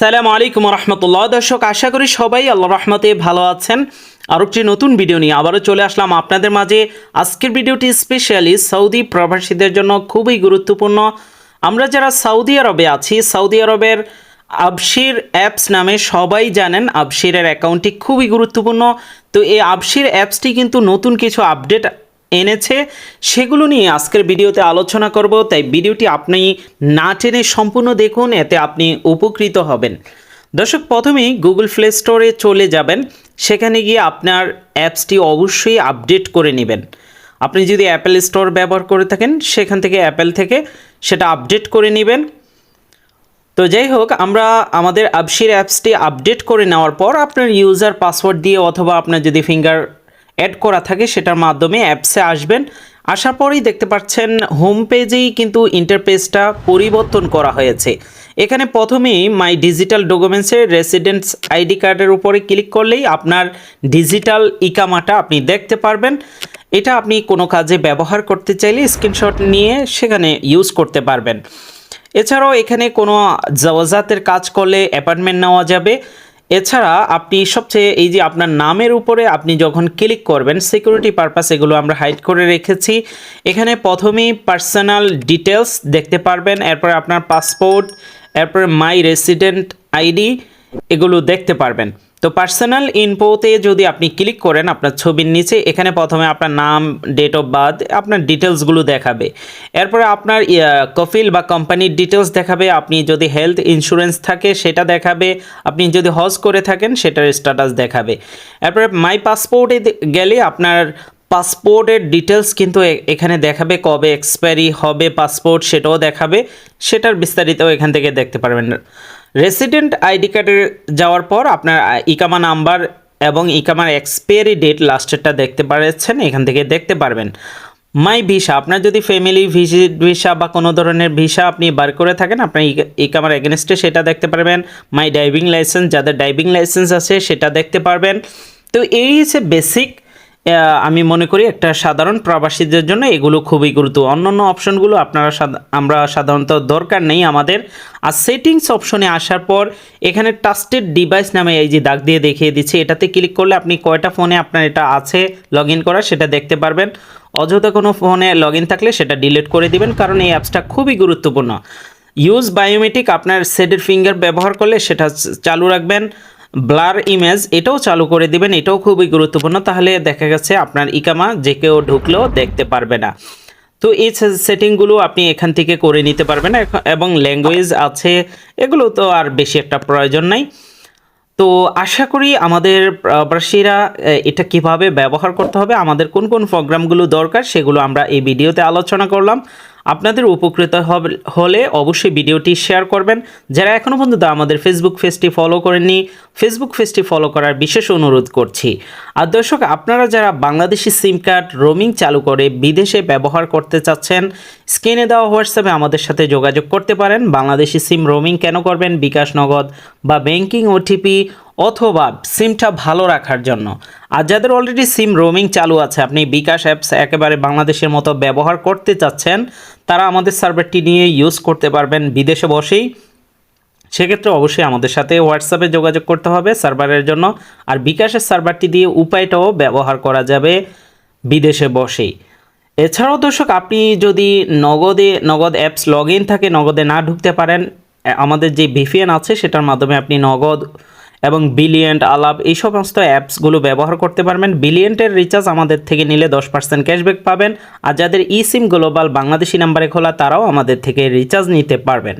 আসসালামু আলাইকুম রহমতুল্লাহ দর্শক, আশা করি সবাই আল্লাহ রহমতে ভালো আছেন। আর একটি নতুন ভিডিও নিয়ে আবারও চলে আসলাম আপনাদের মাঝে। আজকের ভিডিওটি স্পেশালি সৌদি প্রবাসীদের জন্য খুবই গুরুত্বপূর্ণ। আমরা যারা সৌদি আরবে আছি, সৌদি আরবের আবশির অ্যাপস নামে সবাই জানেন, আবশিরের অ্যাকাউন্টটি খুবই গুরুত্বপূর্ণ। তো এই আবশির অ্যাপসটি কিন্তু নতুন কিছু আপডেট এনেছে, সেগুলো নিয়ে আজকের ভিডিওতে আলোচনা করব। তাই ভিডিওটি আপনি না টেনে সম্পূর্ণ দেখুন, এতে আপনি উপকৃত হবেন। দর্শক, প্রথমেই গুগল প্লে স্টোরে চলে যাবেন। সেখানে গিয়ে আপনার অ্যাপসটি অবশ্যই আপডেট করে নেবেন। আপনি যদি অ্যাপেল স্টোর ব্যবহার করে থাকেন, সেখান থেকে অ্যাপেল থেকে সেটা আপডেট করে নেবেন। তো যাই হোক, আমরা আমাদের আবশির অ্যাপসটি আপডেট করে নেওয়ার পর আপনার ইউজার পাসওয়ার্ড দিয়ে অথবা আপনার যদি ফিঙ্গার অ্যাড করা থাকে সেটার মাধ্যমে অ্যাপসে আসবেন। আসার পরেই দেখতে পাচ্ছেন হোম পেজেই কিন্তু ইন্টারপেজটা পরিবর্তন করা হয়েছে। এখানে প্রথমেই মাই ডিজিটাল ডকুমেন্টসের রেসিডেন্টস আইডি কার্ডের উপরে ক্লিক করলেই আপনার ডিজিটাল ইকামাটা আপনি দেখতে পারবেন। এটা আপনি কোনো কাজে ব্যবহার করতে চাইলে স্ক্রিনশট নিয়ে সেখানে ইউজ করতে পারবেন। এছাড়াও এখানে কোনো জওয়াজাতের কাজ করলে অ্যাপার্টমেন্ট নেওয়া যাবে। এছাড়া আপনি সবচেয়ে এই যে আপনার নামের উপরে আপনি যখন ক্লিক করবেন সিকিউরিটি পারপাস এগুলো আমরা হাইড করে রেখেছি। এখানে প্রথমেই পার্সোনাল ডিটেলস দেখতে পারবেন, এরপর আপনার পাসপোর্ট এরপর মাই রেসিডেন্ট আইডি এগুলো দেখতে পারবেন। তো পার্সোনাল ইনফোতে যদি আপনি ক্লিক করেন, আপনার ছবির নিচে, এখানে প্রথমে আপনার নাম ডেট অফ বার্থ আপনার ডিটেলসগুলো দেখাবে। এরপরে আপনার কফিল বা কোম্পানির ডিটেলস দেখাবে, আপনি যদি হেলথ ইন্স্যুরেন্স থাকে, সেটা দেখাবে, আপনি যদি হজ করে থাকেন, সেটার স্ট্যাটাস দেখাবে। এরপরে মাই পাসপোর্টে গেলে আপনার পাসপোর্টের ডিটেলস কিন্তু এখানে দেখাবে, কবে এক্সপায়ারি হবে পাসপোর্ট সেটাও দেখাবে, সেটার বিস্তারিত এখান থেকে দেখতে পারবেন। রেসিডেন্ট আইডি কার্ডে যাওয়ার পর আপনার ইকামা নাম্বার এবং ইকামার এক্সপায়ারি ডেট লাস্টেরটা দেখতে পাচ্ছেন এখান থেকে দেখতে পারবেন। মাই ভিসা আপনার যদি ফ্যামিলি ভিজিট ভিসা বা কোনো ধরনের ভিসা আপনি বার করে থাকেন, আপনার ইকামার এগেনস্টে সেটা দেখতে পারবেন। মাই ড্রাইভিং লাইসেন্স যাদের ড্রাইভিং লাইসেন্স আছে সেটা দেখতে পারবেন। তো এই হচ্ছে বেসিক আমি মনে করি একটা সাধারণ প্রবাসীদের জন্য এগুলো খুবই গুরুত্ব। অন্যান্য অপশনগুলো আপনারা আমরা সাধারণত দরকার নেই আমাদের। আর সেটিংস অপশনে আসার পর এখানে ট্রাস্টেড ডিভাইস নামে এই যে দাগ দিয়ে দেখিয়ে দিচ্ছে, এটাতে ক্লিক করলে আপনি কয়টা ফোনে আপনার এটা আছে লগ ইন করা সেটা দেখতে পারবেন। অযথা কোনো ফোনে লগ থাকলে সেটা ডিলিট করে দিবেন কারণ এই অ্যাপসটা খুবই গুরুত্বপূর্ণ। ইউজ বায়োমেট্রিক আপনার সেডের ফিঙ্গার ব্যবহার করলে সেটা চালু রাখবেন। ব্লার ইমেজ, এটাও চালু করে দিবেন, এটাও খুবই গুরুত্বপূর্ণ। তাহলে দেখা গেছে আপনার ইকামা, যে কেউ ঢুকলেও দেখতে পারবে না। তো এই সেটিংগুলো আপনি এখান থেকে করে নিতে পারবেন এবং ল্যাঙ্গুয়েজ আছে, এগুলো তো আর বেশি একটা প্রয়োজন নাই। তো আশা করি আমাদের প্রবাসীরা এটা কীভাবে ব্যবহার করতে হবে, আমাদের কোন কোন প্রোগ্রামগুলো দরকার, সেগুলো আমরা এই ভিডিওতে আলোচনা করলাম। আপনাদের উপকৃত হলে অবশ্যই ভিডিওটি শেয়ার করবেন। যারা এখনও পর্যন্ত আমাদের ফেসবুক পেজটি ফলো করেননি ফেসবুক পেজটি ফলো করার বিশেষ অনুরোধ করছি। আর দর্শক, আপনারা যারা বাংলাদেশি সিম কার্ড রোমিং চালু করে বিদেশে ব্যবহার করতে চাচ্ছেন স্ক্রিনে দেওয়া হোয়াটসঅ্যাপে আমাদের সাথে যোগাযোগ করতে পারেন। বাংলাদেশি সিম রোমিং কেন করবেন? বিকাশ নগদ বা ব্যাংকিং ওটিপি অথবা সিমটা ভালো রাখার জন্য। আর যাদের অলরেডি সিম রোমিং চালু আছে, আপনি বিকাশ অ্যাপস একেবারে বাংলাদেশের মতো ব্যবহার করতে চাচ্ছেন, তারা আমাদের সার্ভারটি নিয়ে ইউজ করতে পারবেন বিদেশে বসেই। সেক্ষেত্রে অবশ্যই আমাদের সাথে হোয়াটসঅ্যাপে যোগাযোগ করতে হবে সার্ভারের জন্য। আর বিকাশের সার্ভারটি দিয়ে উপায়টাও ব্যবহার করা যাবে বিদেশে বসেই। এছাড়াও দর্শক, আপনি যদি নগদে, নগদ অ্যাপস লগ ইন থাকে, নগদে না ঢুকতে পারেন আমাদের যে ভিপিএন আছে, সেটার মাধ্যমে আপনি নগদ এবং বিলিয়েন্ট আলাপ, এই সমস্ত অ্যাপসগুলো ব্যবহার করতে পারবেন। বিলিয়েন্টের রিচার্জ আমাদের থেকে নিলে দশ পার্সেন্ট ক্যাশব্যাক পাবেন। আর যাদের ই সিম গ্লোবাল বাংলাদেশি নাম্বারে খোলা, তারাও আমাদের থেকে রিচার্জ নিতে পারবেন।